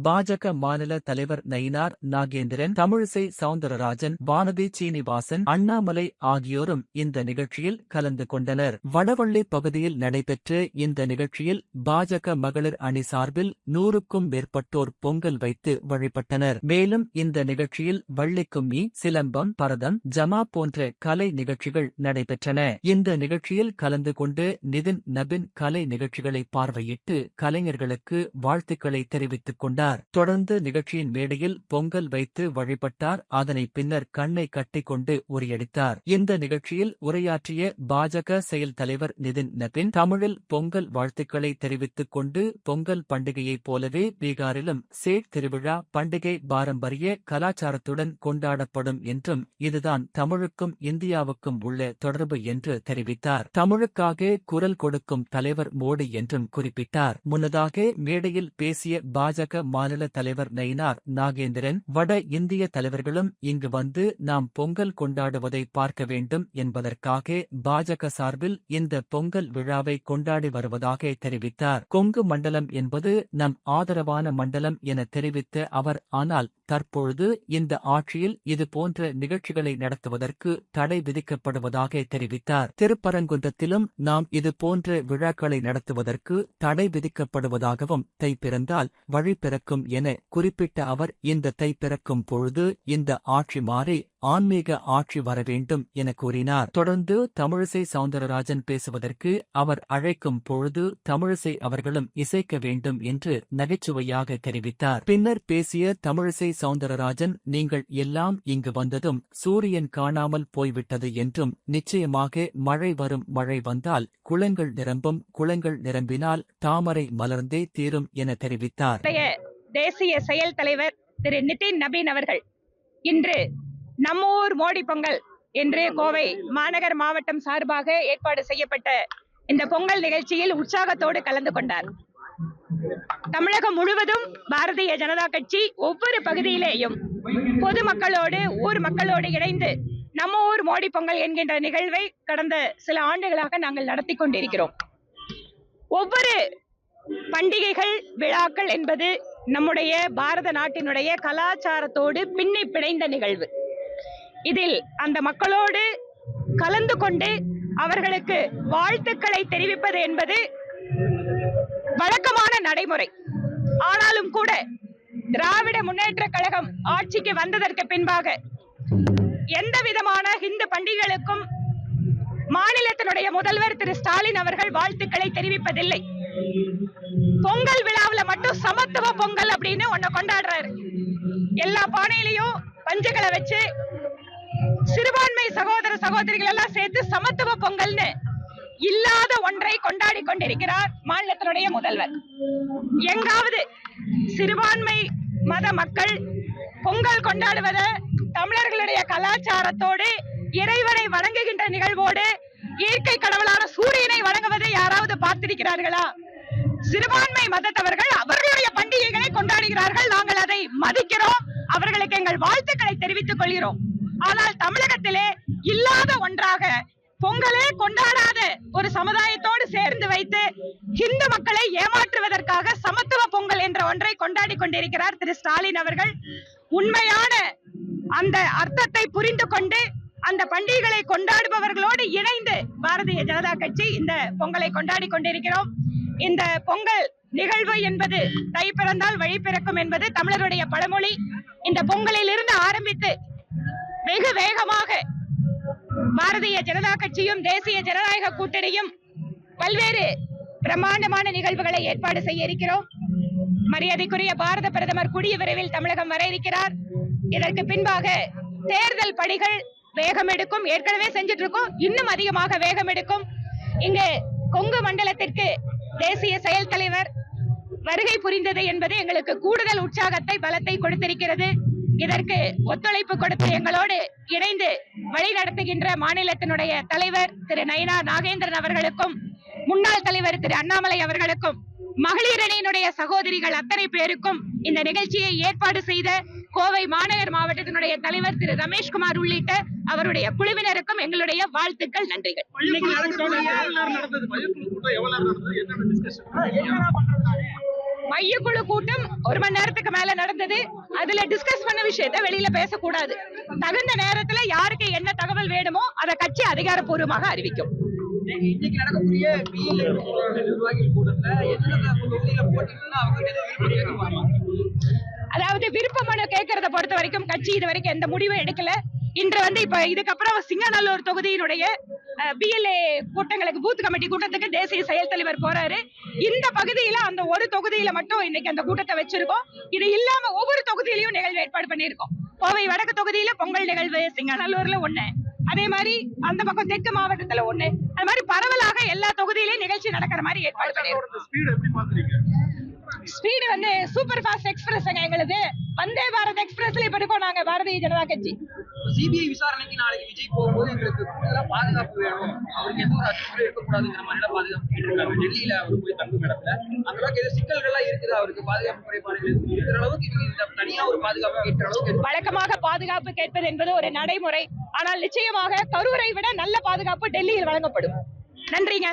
பாஜக மாநில தலைவர் நயினார் நாகேந்திரன் தமிழிசை சவுந்தரராஜன் வானதி சீனிவாசன் அண்ணாமலை ஆகியோரும் இந்த நிகழ்ச்சியில் கலந்து கொண்டனர். வடவள்ளி பகுதியில் நடைபெற்ற இந்த நிகழ்ச்சியில் பாஜக மகளிர் அணி சார்பில் நூறுக்கும் மேற்பட்டோர் பொங்கல் வைத்து வழிபட்டனர். மேலும் இந்த நிகழ்ச்சியில் வள்ளிக்கும்மி சிலம்பம் பரதம் ஜமா போன்ற கலை நிகழ்ச்சிகள் நடைபெற்றன. இந்த நிகழ்ச்சியில் கலந்து கொண்டு நிதின் நபின் கலை நிகழ்ச்சிகளை பார்வையிட்டு கலைஞர்களுக்கு வாழ்த்துக்களை தெரிவித்துக் கொண்டார். தொடர்ந்து நிகழ்ச்சியின் மேடையில் பொங்கல் வைத்து வழிபட்டார். அதனை பின்னர் கண்ணை கட்டிக்கொண்டு உரையடித்தார். இந்த நிகழ்ச்சியில் உரையாற்றிய பாஜக செயல் தலைவர் நிதின் நபின் தமிழில் பொங்கல் வாழ்த்துக்களை தெரிவித்துக் கொண்டு பொங்கல் பண்டிகையைப் போலவே பீகாரிலும் சேட் திருவிழா பண்டிகை பாரம்பரிய கலாச்சாரத்துடன் கொண்டாடப்படும் என்றும் இதுதான் தமிழுக்கும் இந்தியாவுக்கும் உள்ள தொடர்பு என்று தெரிவித்தார். தமிழுக்காக குரல் கொடுக்கும் தலைவர் மோடி என்றும் குறிப்பிட்டார். முன்னதாக மேடையில் பேசிய பாஜக மாநில தலைவர் நயினார் நாகேந்திரன் வட இந்திய தலைவர்களும் இங்கு வந்து நாம் பொங்கல் கொண்டாடுவதை பார்க்க வேண்டும் என்பதற்காக பாஜக சார்பில் இந்த பொங்கல் விழாவை கொண்டாடி வருவதாக தெரிவித்தார். கொங்கு மண்டலம் என்பது நம் ஆதரவான மண்டலம் என தெரிவித்த அவர் ஆனால் தற்பொழுது இந்த ஆட்சியில் இது போன்ற நிகழ்ச்சிகளை நடத்துவதற்கு தடை விதிக்கப்படுவதாக தெரிவித்தார். திருப்பரங்குன்றத்திலும் நாம் இது போன்ற விழாக்களை நடத்துவதற்கு தடை விதிக்கப்படுவதாகவும் தை பிறந்தால் வழி பிறக்கும் என குறிப்பிட்ட அவர் இந்த தை பிறக்கும் பொழுது இந்த ஆட்சி மாறி ஆன்மீக ஆட்சி வர வேண்டும் என கூறினார். தொடர்ந்து தமிழிசை சவுந்தரராஜன் பேசுவதற்கு அவர் அழைக்கும் பொழுது தமிழிசை அவர்களும் இசைக்க வேண்டும் என்று நகைச்சுவையாக தெரிவித்தார். பின்னர் பேசிய தமிழிசை சவுந்தரராஜன் நீங்கள் எல்லாம் இங்கு வந்ததும் சூரியன் காணாமல் போய்விட்டது என்றும் நிச்சயமாக மழை வரும் மழை வந்தால் குளங்கள் நிரம்பும் குளங்கள் நிரம்பினால் தாமரை மலர்ந்தே தீரும் என தெரிவித்தார். தேசிய செயல் தலைவர் திரு நிதின் நபீன் அவர்கள் இன்று நம்மூர் மோடி பொங்கல் என்று கோவை மாநகர் மாவட்டம் சார்பாக ஏற்பாடு செய்யப்பட்ட இந்த பொங்கல் நிகழ்ச்சியில் உற்சாகத்தோடு கலந்து கொண்டார். தமிழகம் முழுவதும் பாரதிய ஜனதா கட்சி ஒவ்வொரு பகுதியிலேயும் பொதுமக்களோடு ஊர் மக்களோடு இணைந்து நம்ம ஊர் மோடி பொங்கல் என்கின்ற நிகழ்வை கடந்த சில ஆண்டுகளாக நாங்கள் நடத்தி கொண்டிருக்கிறோம். ஒவ்வொரு பண்டிகைகள் விழாக்கள் என்பது நம்முடைய பாரத நாட்டினுடைய கலாச்சாரத்தோடு பின்னி பிணைந்த நிகழ்வு. இதில் அந்த மக்களோடு கலந்து கொண்டு அவர்களுக்கு வாழ்த்துக்களை தெரிவிப்பது என்பது வழக்கமான நடைமுறை. ஆனாலும் கூட திராவிட முன்னேற்ற கழகம் ஆட்சிக்கு வந்ததற்கு பின்பாக எந்த விதமான இந்து பண்டிகைகளுக்கும் மாநிலத்தினுடைய முதல்வர் திரு ஸ்டாலின் அவர்கள் வாழ்த்துக்களை தெரிவிப்பதில்லை. பொங்கல் விழாவுல மட்டும் சமத்துவ பொங்கல் அப்படின்னு ஒன்ன கொண்டாடுறாரு. எல்லா பானையிலையும் பஞ்சுகளை வச்சு சகோதர சகோதரிகள் எல்லாம் சேர்த்து சமத்துவ பொங்கல்னு இல்லாத ஒன்றை கொண்டாடி கொண்டிருக்கிறார் மாநிலத்தினுடைய முதல்வர். எங்காவது சிறுபான்மை மத மக்கள் பொங்கல் கொண்டாடுவத தமிழர்களுடைய கலாச்சாரத்தோடு இறைவனை வணங்குகின்ற நிகழ்வோடு இயற்கை கடவுளான சூரியனை வணங்குவதை யாராவது பார்த்திருக்கிறார்களா? சிறுபான்மை மதத்தவர்கள் அவர்களுடைய பண்டிகைகளை கொண்டாடுகிறார்கள். நாங்கள் அதை மதிக்கிறோம். அவர்களுக்கு எங்கள் வாழ்த்துக்களை தெரிவித்துக் கொள்கிறோம். ஆனால் தமிழகத்திலே இல்லாத ஒன்றாக பொங்கலே கொண்டாடாத ஒரு சமுதாயத்தோடு சேர்ந்து வைத்து இந்து மக்களை ஏமாற்றுவதற்காக சமத்துவ பொங்கல் என்ற ஒன்றை கொண்டாடி கொண்டிருக்கிறார் திரு ஸ்டாலின் அவர்கள். உண்மையான அந்த அர்த்தத்தை புரிந்து கொண்டு அந்த பண்டிகைகளை கொண்டாடுபவர்களோடு இணைந்து பாரதிய ஜனதா கட்சி இந்த பொங்கலை கொண்டாடி கொண்டிருக்கிறோம். இந்த பொங்கல் நிகழ்வு என்பது தை பிறந்தால் வழி பிறக்கும் என்பது தமிழருடைய பழமொழி. இந்த பொங்கலில் இருந்து ஆரம்பித்து வெகு வேகமாக பாரதிய ஜனதா கட்சியும் தேசிய ஜனநாயக கூட்டணியும் பல்வேறு பிரம்மாண்டமான நிகழ்வுகளை ஏற்பாடு செய்ய இருக்கிறோம். மரியாதைக்குரிய பாரத பிரதமர் கூடிய விரைவில் தமிழகம் வர இருக்கிறார். இதற்கு பின்பாக தேர்தல் பணிகள் வேகம் எடுக்கும். ஏற்கனவே செஞ்சுட்டு இருக்கோம். இன்னும் அதிகமாக வேகம் எடுக்கும். இங்கு கொங்கு மண்டலத்திற்கு தேசிய செயல் தலைவர் வருகை புரிந்தது என்பது எங்களுக்கு கூடுதல் உற்சாகத்தை பலத்தை கொடுத்திருக்கிறது. இதற்கு ஒத்துழைப்பு கொடுத்து எங்களோடு இணைந்து வழி நடத்துகின்ற மாநிலத்தினுடைய தலைவர் திரு நயனா நாகேந்திரன் அவர்களுக்கும் முன்னாள் தலைவர் திரு அண்ணாமலை அவர்களுக்கும் மகளிர் அணியினுடைய சகோதரிகள் அத்தனை பேருக்கும் இந்த நிகழ்ச்சியை ஏற்பாடு செய்த கோவை மாநகர் மாவட்டத்தினுடைய தலைவர் திரு ரமேஷ்குமார் உள்ளிட்ட அவருடைய குழுவினருக்கும் எங்களுடைய வாழ்த்துக்கள் நன்றிகள். மையக்குழு கூட்டம் ஒரு மணி நேரத்துக்கு மேல நடந்தது. அதுல டிஸ்கஸ் பண்ண விஷயத்த வெளியில பேசக்கூடாது. தகுந்த நேரத்துல யாருக்கு என்ன தகவல் வேணுமோ அதை கட்சி அதிகாரப்பூர்வமாக அறிவிக்கும். இன்னைக்கு நடக்கக்கூடிய நிர்வாகிகள் கூட்டத்துல அதாவது விருப்ப மனு கேட்கறத பொறுத்த வரைக்கும் கட்சி இது வரைக்கும் எந்த முடிவும் எடுக்கல. இன்று வந்து இப்ப இதுக்கப்புறம் சிங்கநல்லூர் தொகுதியினுடைய பிஎல்ஏ கூட்டங்களுக்கு பூத் கமிட்டி கூட்டத்துக்கு தேசிய செயல் தலைவர் போறாரு. இந்த பகுதியில அந்த ஒரு தொகுதியில மட்டும் இன்னைக்கு அந்த கூட்டத்தை வச்சிருக்கோம். இது இல்லாம ஒவ்வொரு தொகுதியிலயும் நிகழ்வு ஏற்பாடு பண்ணியிருக்கோம். கோவை வடக்கு தொகுதியில பொங்கல் நிகழ்வு சிங்கநல்லூர்ல ஒண்ணு. அதே மாதிரி அந்த பக்கம் தெற்கு மாவட்டத்துல ஒண்ணு. அது மாதிரி பரவலாக எல்லா தொகுதியிலயும் நிகழ்ச்சி நடக்கிற மாதிரி ஏற்பாடு பண்ணியிருக்கோம். ஸ்பீட் வந்து சூப்பர் ஃபாஸ்ட் எக்ஸ்பிரஸ் எங்களுது வந்தே பாரத் எக்ஸ்பிரஸ்ல இப்ப இருக்கோம் நாங்க பாரதிய ஜனதா கட்சி. சிபிஐ விசாரணைக்கு நாளைக்கு விஜய் போகும்போது எங்களுக்கு கூடுதலா பாதுகாப்பு வேணும். அவருக்கு எந்த ஒரு அச்சுறுத்தலும் இருக்கக்கூடாதுங்கிற மாதிரி எல்லாம் பாதுகாப்பு கேட்டிருக்காங்க. டெல்லியில அவர் போய் தங்கும் இடத்துல அந்த அளவுக்கு எது சிக்கல்கள்லாம் இருக்குது. அவருக்கு பாதுகாப்பு குறைபாடுகள் இருக்கிற அளவுக்கு இவங்க இந்த தனியா ஒரு பாதுகாப்பு கேட்கிற அளவுக்கு வழக்கமாக பாதுகாப்பு கேட்பது என்பது ஒரு நடைமுறை. ஆனால் நிச்சயமாக கரூரை விட நல்ல பாதுகாப்பு டெல்லியில் வழங்கப்படும். நன்றிங்க.